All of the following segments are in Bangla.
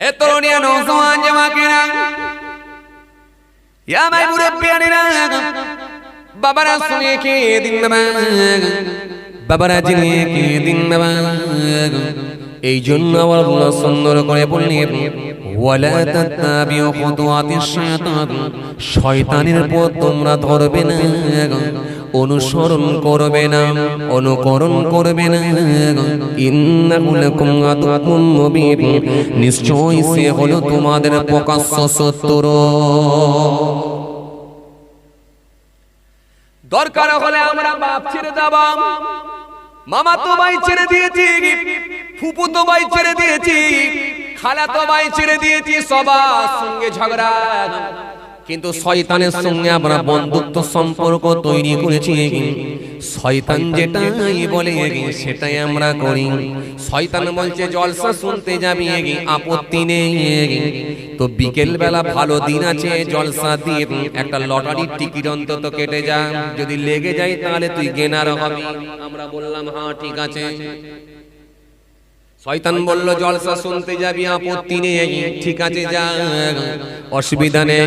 এ তরুণিয়া নৌজওয়ান জামাকেরা ইয়া মাই মুরব্বিয়ানেরা বাবারা শুনে কে দিন বাবা বাবারা জেনে কে দিন বাবা এই জন্য আল্লাহ সুন্দর করে বললেন ওয়ালা তাত্তাবিউ খুতুওয়াতিশ শায়তান শয়তানের পথ তোমরা ধরবে না অনুসরণ করবে না, অনুকরণ করবে না। নিশ্চয়ই সে হলো তোমাদের প্রকাশ্য শত্রু। দরকার হলে আমরা বাপ ছেড়ে দেবা মামা তো ভাই ছেড়ে দিয়েছি ফুপু তো ভাই ছেড়ে দিয়েছি খালা তো ভাই ছেড়ে দিয়েছি, সবার সঙ্গে ঝগড়া। কিন্তু শয়তানের সঙ্গে আমরা বন্ধুত্ব সম্পর্ক তৈরি করেছি। শয়তান যেটাই বলে সেটাই আমরা করি। শয়তান বলছে জলসা শুনতে যাবি আপত্তি নেই তো বিকেল বেলা ভালো দিন আছে জলসা দিয়ে একটা লটারির টিকিট অন্তত কেটে যা। যদি লেগে যায় তাহলে তুই গেনার হবি। আমরা বললাম হ্যাঁ ঠিক আছে। শয়তান বলল জলসা শুনতে যাবি আপত্তি নেই। ঠিক আছে যা। অসুবিধা নেই।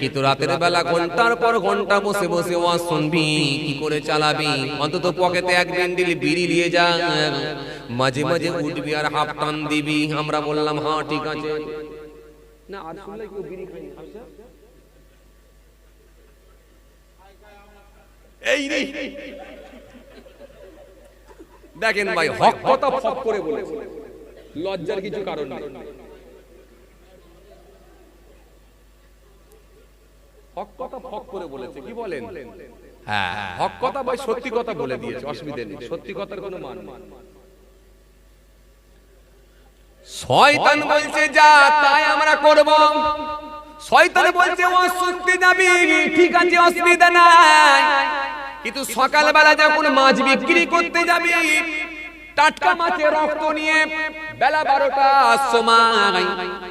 কিন্তু রাতের বেলা ঘণ্টার পর ঘণ্টা বসে বসে ওয়াজ শুনবি। কি করে চালাবি? অন্তত পকেটে এক বিন্ডিল বিড়ি নিয়ে যা। মাঝে মাঝে উঠবি আর হাফ টান দিবি। আমরা বললাম হ্যাঁ ঠিক আছে। না আর শুনলে কেউ বিড়ি আচ্ছা। এই রে। দেখেন ভাই হক কথা ফক করে বলেছে। লজ্জার কিছু কারণ নেই। হক কথা ফক করে বলেছে কি বলেন? হ্যাঁ হক কথা ভাই সত্যি কথা বলে দিয়েছে অসুবিধা নেই। সত্যি কথার কোনো মান শয়তান বলছে যা তাই আমরা করব। শয়তান বলছে ও সত্যি যাবি ঠিক আছে অসুবিধা নাই। কিন্তু সকালবেলা যখন মাছ বিক্রি করতে যাবি, টাটকা মাছের রক্ত নিয়ে বেলা বারোটার সময়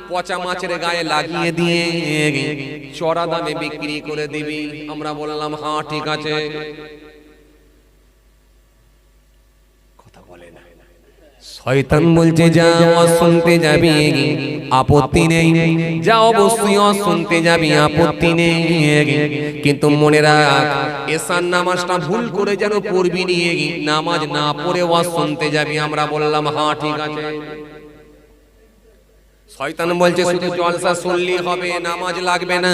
পচা মাছের গায়ে লাগিয়ে দিয়ে চড়া দামে বিক্রি করে দিবি। আমরা বললাম হ্যাঁ ঠিক আছে কথা বলে না শয়তান বলছে যা শুনতে যাবি আপত্তি নেই। যা অবশ্যই শুনতে যাবি আপত্তি নেই। কিন্তু মনে রাখ এসার নামাজটা ভুল করে যেন পড়বি নিয়ে নামাজ না পড়ে ওয়াজ শুনতে যাবি আমরা বললাম হ্যাঁ ঠিক আছে। শয়তান বলছে শুধু জলসা শুনলি হবে নামাজ লাগবে না।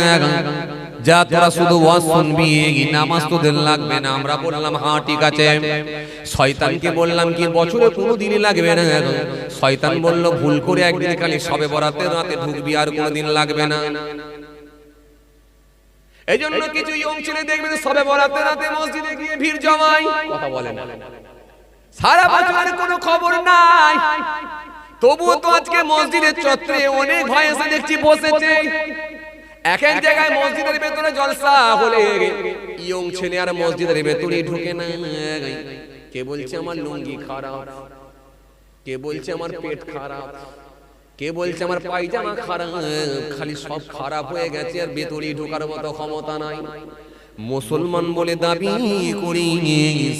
যা তোরা শুধু ওয়াজ শুনবি নামাজ তোদের লাগবে না। আমরা বললাম হ্যাঁ ঠিক আছে। শয়তানকে বললাম কি বছরে কোনো দিনই লাগবে না শয়তান বলল ভুল করে একদিন খালি সবে বরাতে রাতে ঢুকবি আর কোনো দিন লাগবে না। এই জন্য কিছু ইয়ং ছেলে দেখবেন সবে বরাতে রাতে মসজিদে গিয়ে ভিড় জমায়। কথা বলে না। সারা বছরের কোনো খবর নাই। তবুও তো আজকে মসজিদের চত্বরে অনেক ভাই এসে দেখছি বসেছে। এক এক জায়গায় মসজিদের ভেতরে জলসা হলে ইয়ং ছেলে আর মসজিদের ভেতরে ঢুকে না কে বলছে আমার লুঙ্গি খারাপ? কে বলছে আমার পেট খারাপ? কে বলছে আমার পায়জামা খারাপ? খালি সব খারাপ হয়ে গেছে আর ভেতরে ঢোকার মতো ক্ষমতা নাই। মুসলমান বলে দাবি করিস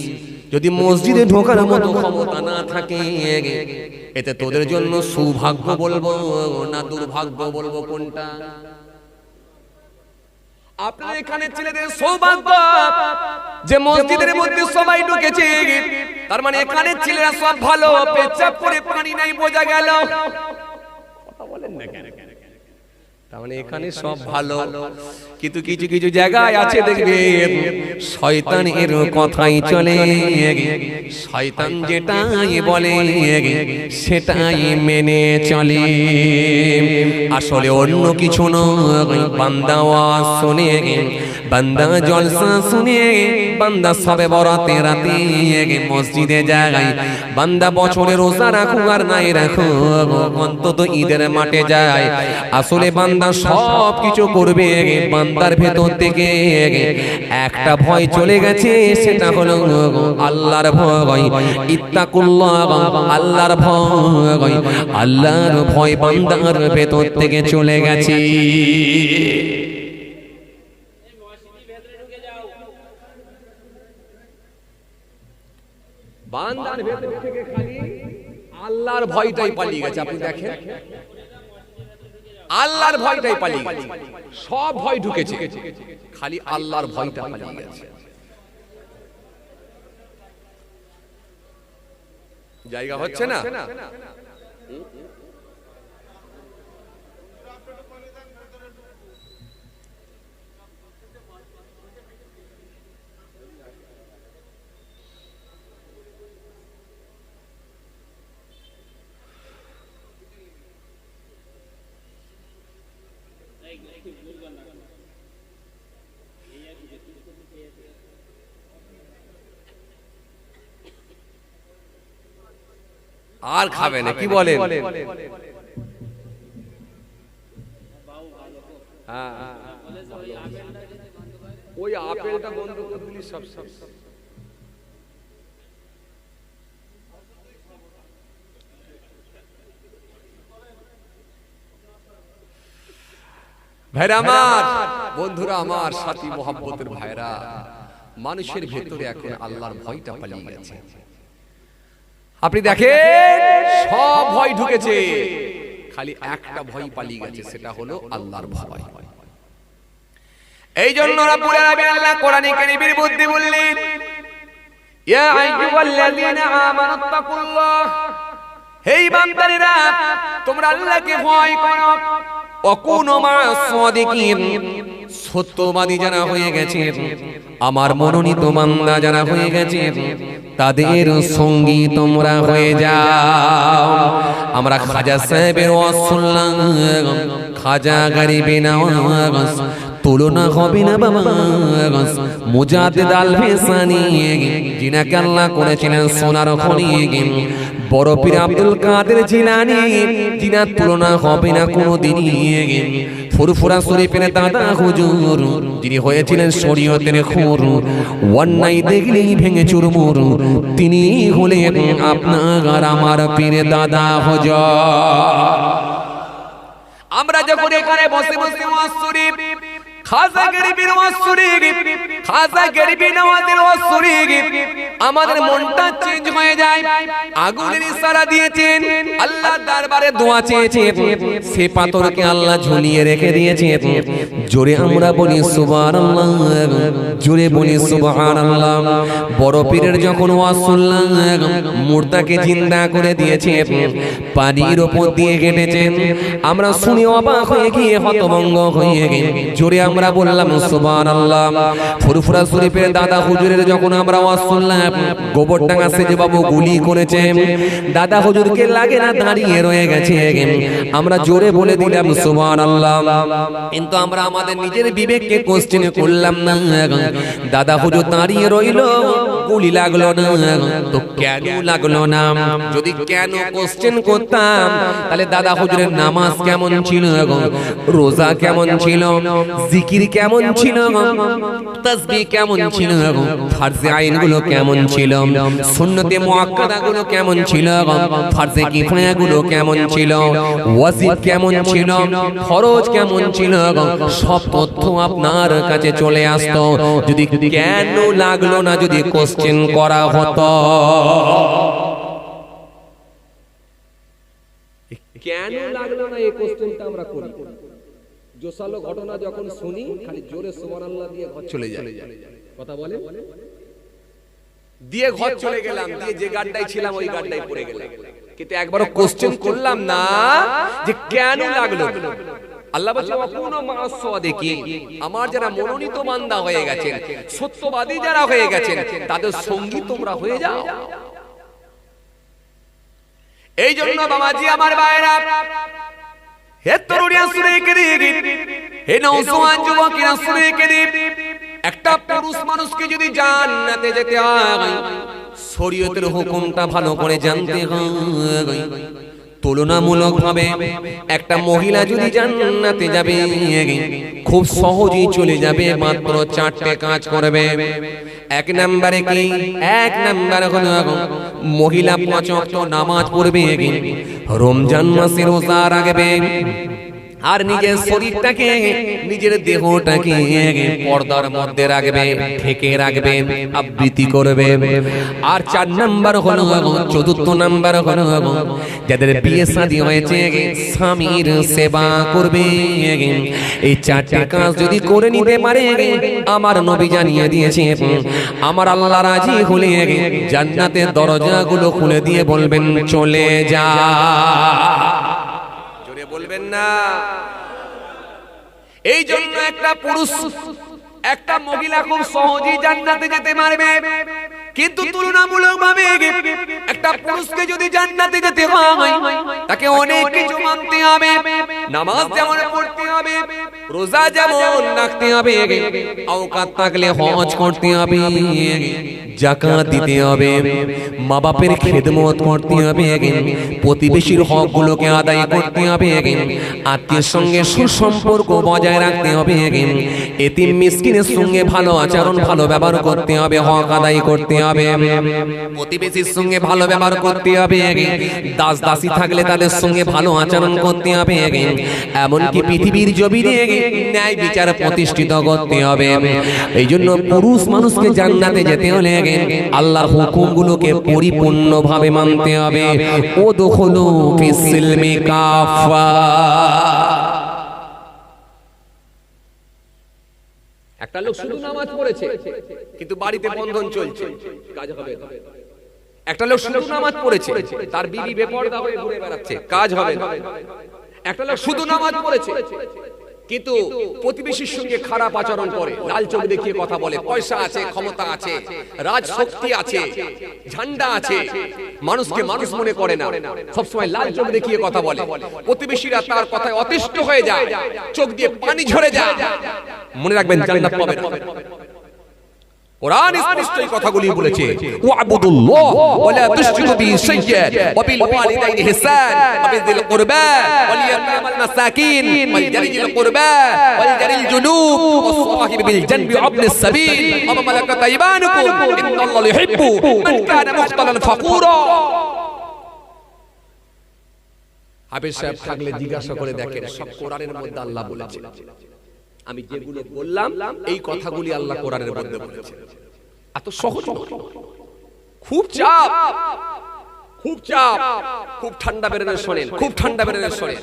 যদি মসজিদে ঢোকার মতো ক্ষমতা না থাকে এতে তোদের জন্য সৌভাগ্য বলব না দুর্ভাগ্য বলব কোনটা? আপনার এখানে ছেলেদের সৌভাগ্য যে মসজিদের মধ্যে সবাই ঢুকেছে। তার মানে এখানে ছেলেরা সব ভালো পেচাপ করে পানি নাই বোঝা গেল। কথা বলেন না কেন? তার মানে এখানে সব ভালো। কিন্তু কিছু কিছু জায়গায় আছে দেখবে শয়তান এর কথাই চলে। শয়তান যেটাই বলে সেটাই মেনে চলে। আসলে অন্য কিছু নয় বান্দাওয়া শুনে বান্দা জলসা শুনে বান্দা সবে বরাতে রাতে মসজিদে যায়। বান্দা বছরে রোজা রাখো আর নাই রাখো অন্তত ঈদের মাঠে যায়। আসলে বান্দা সব কিছু করবে বান্দার ভেতর থেকে একটা ভয় চলে গেছে সেটা হলো আল্লাহর ভয়। ইত্তাকুল্লাহ আল্লাহর ভয়। আল্লাহর ভয় বান্দার ভেতর থেকে চলে গেছে। বান্দার ভেতর থেকে খালি আল্লাহর ভয়টাই পালিয়ে গেছে, আপনি দেখেন? আল্লাহর ভয়টাই পালিয়ে গেছে। সব ভয় ঢুকেছে, খালি আল্লাহর ভয়টা পালিয়ে গেছে। জায়গা হচ্ছে না? আর খাবে না কি বলেন হ্যাঁ, হ্যাঁ, হ্যাঁ। ওই আপেলটা বন্ধ করে দিলি সব সব সব। ভাইরা আমার বন্ধুরা আমার সাথী মোহাব্বতের ভাইরা মানুষের ভেতরে এখন আল্লাহর ভয়টা পালিয়ে গেছে আপনি দেখেন সব ভয় ঢুকেছে। খালি একটা ভয় পালিয়ে গেছে সেটা হলো আল্লাহর ভয়। এই জন্য রাব্বুল আলামিন আল্লাহ কোরআনে কারীমের মধ্যে বললেন ইয়া আইয়ুহাল্লাযীনা আমানুত্তাকুল্লাহ হে বান্দারেরা তোমরা আল্লাহকে ভয় করো। অকুনু মা'আস সাদিকিন সত্যবাদী যারা হয়ে গেছে আমার মনোনীত বান্দা যারা হয়ে গেছে তাদের সঙ্গী তোমরা হয়ে যাও। আমরা খাজা সাহেবের শুনলাম। খাজা গরিবে নওয়াজ তুলনা হবে না বাবা। মুজাদ্দিদ আল ফিসানি যিনাকে আল্লাহ করেছিলেন সোনার খনি। বড় পীর আব্দুল কাদের জিলানি যিনার তুলনা হবে না কোনোদিনই। ফুরফুরা শরীফের দাদা হুজুর যিনি হয়েছিলেন শরীয়তের খুর। অন্যায় দেখলেই ভেঙে চুরমুর। তিনি হলেন আপনার আমার পীরে দাদা হুজুর। আমরা যখন এখানে বসে বসে ওয়াজ শরীফ খাজা গরিবের ওয়াজ শরীফ খাজা গরিবি ওয়াজ শরীফ আমাদের মনটা চেঞ্জ হয়ে যায়। আগুনের ইশারা দিয়েছেন। আল্লাহ দরবারে দোয়া চেয়েছেন। সে পাথরকে আল্লাহ ঝুলিয়ে রেখে দিয়েছেন। জোরে আমরা বলি সুবহানাল্লাহ। জোরে বলি সুবহানাল্লাহ। বড় পীরের যখন ওয়াজ শুনলাম মুর্দাকে জিন্দা করে দিয়েছে। পানির ওপর দিয়ে কেটেছেন আমরা শুনে অবাক হয়ে গিয়ে হতভঙ্গ হয়ে গিয়ে জোরে আমরা বললাম সুবহানাল্লাহ। ফুরফুরা শরীফের দাদা হুজুরের যখন আমরা ওয়াজ শুনলাম গোবরডাঙ্গা সেজে বাবু গুলি করেছে। দাদা হুজুরকে লাগে না দাঁড়িয়ে রয়ে গেছে। আমরা জোরে বলে দিলাম, সুবহানাল্লাহ। কিন্তু আমরা আমাদের নিজের বিবেককে কোশ্চেন করলাম না। দাদা হুজুর দাঁড়িয়ে রইল, গুলি লাগল না। তো কেন লাগল না? যদি কেন কোশ্চেন করতাম, তাহলে দাদা হুজুরের নামাজ কেমন ছিল? রোজা কেমন ছিল? জিকির কেমন ছিল? তাসবিহ কেমন ছিল ফারজে আইনগুলো কেমন ছিল? সুন্নতে মুআক্কাদাগুলো কেমন ছিল? ফারজে কিফায়াগুলো কেমন ছিল? ওয়াজিব কেমন ছিল? ফরজ কেমন ছিল? সব তথ্য আপনার কাছে চলে আসতো। যদি কেন লাগল না যদি কোশ্চেন করা হতো? কেন লাগল না এই কোশ্চেনটা আমরা করি? জোসালো ঘটনা যখন শুনি খালি জোরে সুবহানাল্লাহ দিয়ে ঘর চলে যায়। কথা বলে দিয়ে ঘর চলে গেলাম দিয়ে যে গাড্ডায় ছিলাম ওই গাড্ডায় পড়ে গেলাম। কিন্তু একবারও কোশ্চেন করলাম না যে কেন লাগল? আল্লাহ আমার যারা মনোনীত বান্দা হয়ে গেছেন সত্যবাদী যারা হয়ে গেছেন তাদের সঙ্গী তোমরা হয়ে যাও। এই জন্য বাবাজি আমার ভাইরা হে তরুণিয়া শুনে হে নৌসওয়ান যুবকেরা শুনে কেদি একটা পুরুষ মানুষকে যদি জান্নাতে যেতে হয়, শরীয়তের হুকুমটা ভালো করে জানতে হয়। তুলনামূলকভাবে একটা মহিলা যদি জান্নাতে যাবে, খুব সহজেই চলে যাবে, মাত্র চারটে কাজ করবে। এক নম্বরে কি? এক নম্বরে হলো মহিলা পাঁচ নামাজ পড়বে। রমজান মাসে রোজা রাখবে। আর নিজের শরীরটাকে নিজের দেহটাকে পর্দার মধ্যে রাখবে ঢেকে রাখবে আবৃত্তি করবে। আর চার নাম্বার হলো চতুর্থ নাম্বার হলো যাদের বিয়ে শাদী হয়েছে স্বামীর সেবা করবে। এই চারটে কাজ যদি করে নিতে পারে আমার নবী জানিয়ে দিয়েছে আমার আল্লাহ রাজি হলে জান্নাতের দরজাগুলো খুলে দিয়ে বলবেন চলে যা। বলবেন না। এই জন্য একটা পুরুষ, একটা মহিলা খুব সহজেই জান্নাতে যেতে পারবে। কিন্তু তুলনামূলক ভাবে একটা পুরুষকে যদি জান্নাতে যেতে হয়, তাকে অনেক কিছু মানতে হবে। নামাজ যেমন পড়তে হবে রোজা যেমন রাখতে হবে আওকাত থাকলে হজ করতে হবে, জাকাত দিতে হবে মা বাপের খেদমত করতে হবে, প্রতিবেশীর হকগুলোকে আদায় করতে হবে, আত্মীয়ের সঙ্গে সুসম্পর্ক বজায় রাখতে হবে, এতিম মিসকিনের সঙ্গে ভালো আচরণ, ভালো ব্যবহার করতে হবে, হক আদায় করতে হবে, প্রতিবেশীর সঙ্গে ভালো ব্যবহার করতে হবে দাস দাসী থাকলে তাদের সঙ্গে ভালো আচরণ করতে হবে, এমনকি পৃথিবীর জমিনে ন্যায় বিচার প্রতিষ্ঠিত করতে হবে। এই জন্য পুরুষ মানুষকে জান্নাতে যেতে হলে আল্লাহর হুকুমগুলোকে পরিপূর্ণভাবে মানতে হবে। ও দখলু কাফা একটা লোক শুধু নামাজ পড়েছে, কিন্তু বাড়িতে বন্ধন চলছে। কাজ হবে। একটা লোক শুধু নামাজ পড়েছে, তার বিবি বেপরদা হয়ে ঘুরে বেড়াচ্ছে। কাজ হবে। একটা লোক শুধু নামাজ পড়েছে কিন্তু প্রতিবেশীর সঙ্গে খারাপ আচরণ করে। লাল চোখ দেখিয়ে কথা বলে। পয়সা আছে, ক্ষমতা আছে, রাজশক্তি আছে, ঝান্ডা আছে। মানুষকে মানুষ মনে করে না। সবসময় লাল চোখ দেখিয়ে কথা বলে। প্রতিবেশীরা তার কথায় অতিষ্ঠ হয়ে যায়। চোখ দিয়ে পানি ঝরে যায়। মনে রাখবেন জান্নাত পাবেন। কোরআন স্পষ্ট এই কথাগুলি বলেছে। ওয়াবুদুল্লাহ ওয়ালা তুশরিকু বিহি শাইয়্যান ওয়া বিল ওয়ালিদাইনি ইহসান। ওয়া বিযিল কুরবা ওয়াল ইয়াতামাল মাসাকিন। ওয়াল জারিল কুরবা ওয়াল জারিল জুনুব ওয়াস সাহিব বিল জানবি ওয়াবনিস সাবিল। ওয়া মালাকাত আইমানুকুম ইন্নাল্লাহা ইউহিব্বু মান কানা মুখতালান ফাকুরা। হাফেজ সাহেব থাকলে জিজ্ঞাসা করে দেখেন সব কোরআনের মধ্যে আল্লাহ বলেছে আমি যেগুলো বললাম, এই কথাগুলি আল্লাহ কোরআনের মধ্যে বলেছেন। এত সহজ। খুব চাপ। খুব চাপ। খুব ঠান্ডা বেরোনে শোনেন, খুব ঠান্ডা বেরোনে শোনেন।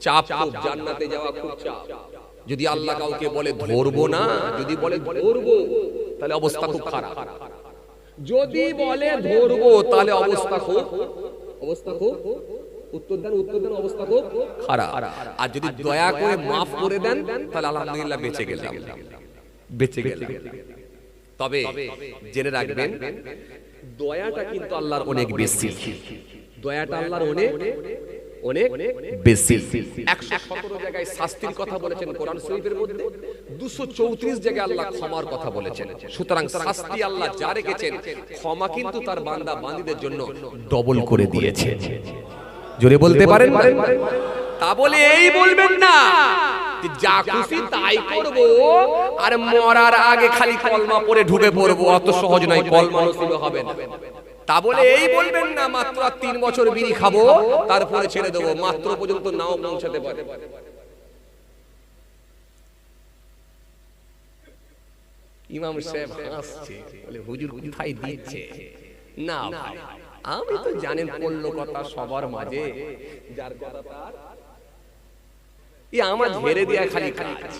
চাপ খুব, জান্নাতে যাওয়া খুব চাপ। যদি আল্লাহ কাউকে বলে ধরবো না, যদি বলে ধরবো, তাহলে অবস্থা খুব খারাপ। যদি বলে ধরবো, তাহলে অবস্থা খুব অবস্থা খুব উত্তর দেন উত্তর দেন, অবস্থা খুব খারাপ। আর যদি দয়া করে মাফ করে দেন, তাহলে আলহামদুলিল্লাহ বেঁচে গেলাম। বেঁচে গেলাম। তবে জেনে রাখবেন, দয়াটা কিন্তু আল্লাহর অনেক বেশি। দয়াটা আল্লাহর অনেক অনেক বেশি। একশো সতেরো জায়গায় শাস্তির কথা বলেছেন কোরআন শরীফের মধ্যে, দুশো চৌত্রিশ জায়গায় আল্লাহ ক্ষমার কথা বলেছেন। সুতরাং শাস্তি আল্লাহ যা রেখেছেন, ক্ষমা কিন্তু তার বান্দা বান্দীদের জন্য ডবল করে দিয়েছে। জোরে বলতে পারেন তা বলে এই বলবেন না যা খুশি তাই করব আর মরার আগে খালি কলমা পরে ঢুকে পড়ব অত সহজ নয় কলমা নসিব হবে না। তা বলে এই বলবেন না মাত্র আর তিন বছর বিড়ি খাব তারপরে ছেড়ে দেবো মাত্র পর্যন্ত নাও পৌঁছাতে পারে। ইমাম সাহেব হাসছে বলে হুজুর কোথায় দিচ্ছে? না ভাই। আমি তো জানেন পড়ল কথা সবার মাঝে। যার কথা তার আমার ঝেড়ে দেয়া খালি কাজ।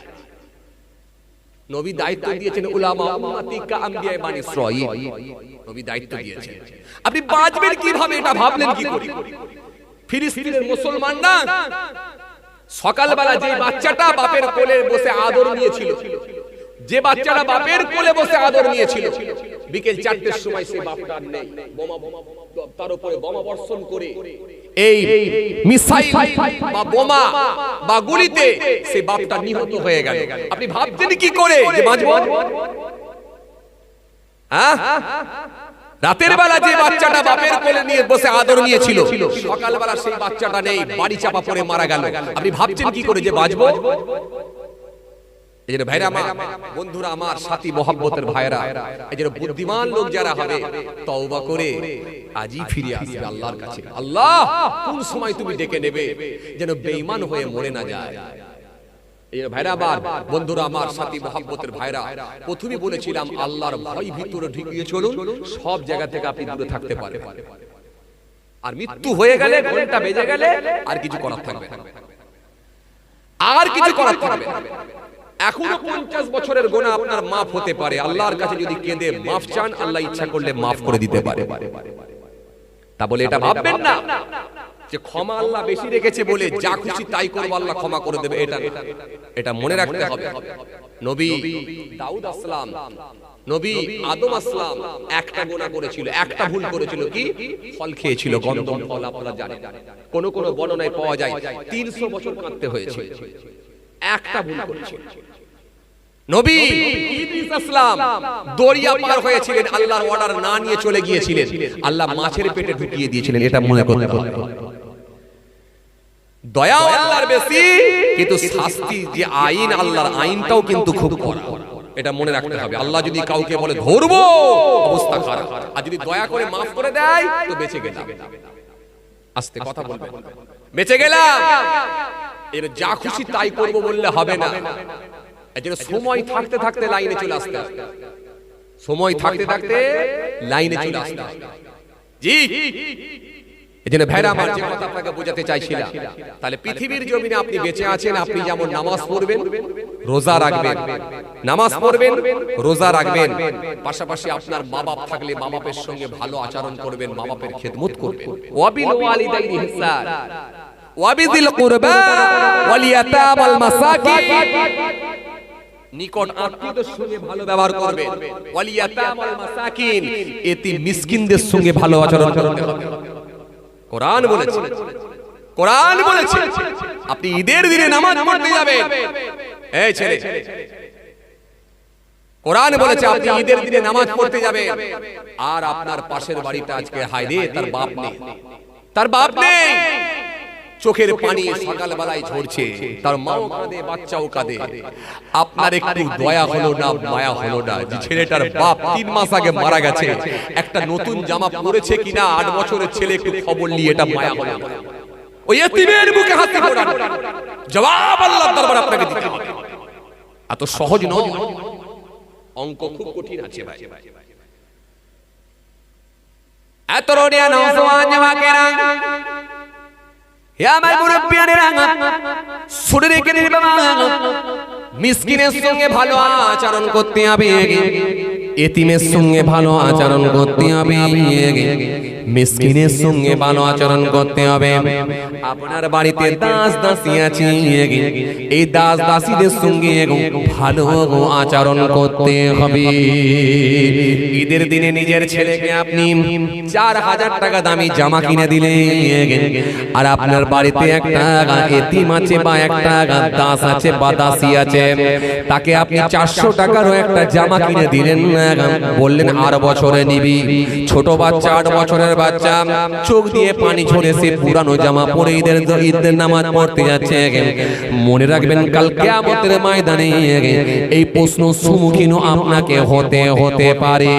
নবী দায়িত্ব দিয়েছেন উলামা উম্মতি কা আম্বিয়া বানি ইসরাঈল। নবী দায়িত্ব দিয়েছেন। আপনি বাঁচবেন কীভাবে এটা ভাবলেন কি করে? ফিলিস্তিনের মুসলমান না। সকালবেলা যে বাচ্চাটা বাপের কোলে বসে আদর নিয়েছিল যে বাচ্চাটা বাপের কোলে বসে আদর নিয়েছিল বিকেল চারটের সময় সে বাপটা নেই বোমা তার উপরে বোমা বর্ষণ করে। এই মিসাইল বা বোমা বা গুলিতে সে বাপটা নিহত হয়ে গেল। আপনি ভাবছেন কি করে যে বাঁচব? হ্যাঁ? রাতের বেলা যে বাচ্চাটা বাপের কোলে নিয়ে বসে আদর নিয়েছিল সকালবেলা সেই বাচ্চাটা নেই বাড়ি চাপা পড়ে মারা গেল। আপনি ভাবছেন কি করে যে বাঁচবো? এই যে ভাইরা আমার, বন্ধুরা আমার, সাথী ভাইরা, এই যে বুদ্ধিমান লোক যারা হবে, তওবা করে আজই ফিরে আসবে আল্লাহর কাছে। আল্লাহ, কোন সময় তুমি ডেকে নেবে যেন বেঈমান হয়ে মরে না যায়? বন্ধুরা আমার, সাথী মহাব্বতের ভাইরা প্রথমে বলেছিলাম, আল্লাহর ভয় ভিতরে ঢুকিয়ে চলুন, সব জায়গা থেকে আপনি দূরে থাকতে পারেন আর মৃত্যু হয়ে গেলে, ঘণ্টা বেজে গেলে আর কিছু করার থাকবে আর কিছু করার থাকবে। এখনও পঞ্চাশ বছরের গোনা আপনার মাফ হতে পারে। আল্লাহর কাছে যদি কেঁদে মাফ চান আল্লাহ ইচ্ছা করলে মাফ করে দিতে পারে। তা বলে এটা ভাববেন না। যে ক্ষমা আল্লাহ বেশি রেখেছে বলে যা খুশি তাই করব আল্লাহ ক্ষমা করে দেবে। এটা এটা মনে রাখতে হবে। নবী দাউদ আসলাম। নবী আদম আসলাম। একটা গোনা করেছিল একটা ভুল করেছিল। কি? ফল খেয়েছিল গন্ধম ফল আপনারা জানেন। কোন কোন বর্ণনায় পাওয়া যায় তিনশো বছর কাঁদতে হয়েছে। একটা ভুল করেছিল নবী ইদ্রিস আসলাম দরিয়া পার হয়েছিলেন আল্লাহর অর্ডার না নিয়ে চলে গিয়েছিলেন। আল্লাহ মাছের পেটে ঢুকিয়ে দিয়েছিলেন এটা মনে করতে হবে। দয়া আল্লাহর বেশি কিন্তু শাস্তি যে আইন আল্লাহর আইনটাও কিন্তু খুব কড়া এটা মনে রাখতে হবে। আল্লাহ যদি কাউকে বলে ধরবো অবস্থা খারাপ। আর যদি দয়া করে মাফ করে দেয় তো বেঁচে গেলাম। আস্তে কথা বলবে বেঁচে গেলাম। এর যা খুশি তাই করব বললে হবে না। এর জন্য সময় থাকতে থাকতে লাইনে চলে আসতে সময় থাকতে থাকতে লাইনে চলে আসতে। জি। এই জন্য ভাইরা আমার যে কথা আপনাকে বোঝাতে চাইছিলাম, তাহলে পৃথিবীর জমিনে আপনি বেঁচে আছেন, আপনি যেমন নামাজ পড়বেন, রোজা রাখবেন। নামাজ পড়বেন, রোজা রাখবেন। পাশাপাশি আপনার মা বাপ থাকলে মা বাপের সঙ্গে ভালো আচরণ করবেন মা বাপের খেদমত করবেন। ওয়াবিল ওয়ালিদাইনি ইহসান ওয়াবিদিল কুরবা ওয়াল ইয়াতাম ওয়াল মাসাকিন। নিকট আত্মীয়দের সঙ্গে ভালো ব্যবহার করবেন ওয়াল ইয়াতাম ওয়াল মাসাকিন। এতিম মিসকিনদের সঙ্গে ভালো আচরণ করতে হবে। কোরআন বলেছে। কোরআন বলেছে। আপনি ঈদের দিনে নামাজ পড়তে যাবেন। এই ছেলে। কোরআন বলেছে, আপনি ঈদের দিনে নামাজ পড়তে যাবেন। আর আপনার পাশের বাড়িটা আজকে হায়রে তার বাপ নেই। তার বাপ নেই। চোখের পানি সকালবেলায় ঝরছে তার মাও কাঁদে বাচ্চাও কাঁদে। আপনার একটু দয়া হলো না মায়া হলো না? যে ছেলেটার বাপ তিন মাস আগে মারা গেছে। একটা নতুন জামা পরেছে কিনা আট বছরের ছেলে একটু খবর নিয়ে এটা মায়া হলো ওই এতিমের মুখে হাতে ফোড়ানো জবাব আল্লাহর দরবারে আপনাকে দিতে হবে। এত সহজ নয়। অঙ্ক খুব কঠিন আছে ভাই। এত রোডিয়া নওজওয়ান জামাকেরা। হে আমার মুরব্বিয়ানেরা শুনে রেখে দিন মিসকিনের সঙ্গে ভালো আচরণ করতে হবে। এতিমের সঙ্গে ভালো আচরণ করতে হবে। মিসকিনের সঙ্গে ভালো আচরণ করতে হবে। আপনার বাড়িতে দাস দাসী আছে। এই দাস দাসীদের সঙ্গে ভালো আচরণ করতে হবে। ঈদের দিনে নিজের ছেলেকে আপনি চার হাজার টাকা দামি জামা কিনে দিলেন আর আপনার বাড়িতে একটা এতিম আছে বা একটা দাস আছে বা দাসী আছে, তাকে আপনি চারশো টাকারও একটা জামা কিনে দিলেন। বললেন আর বছরে নিবি। ছোট বাচ্চা আট বছরের বাচ্চা চোখ দিয়ে পানি ঝরেছে পুরানো জামা পরে ঈদের ঈদের নামাজ পড়তে যাচ্ছে মনে রাখবেন, কাল কেয়ামতের ময়দানে এই প্রশ্ন সম্মুখীন আপনাকে হতে হতে পারে।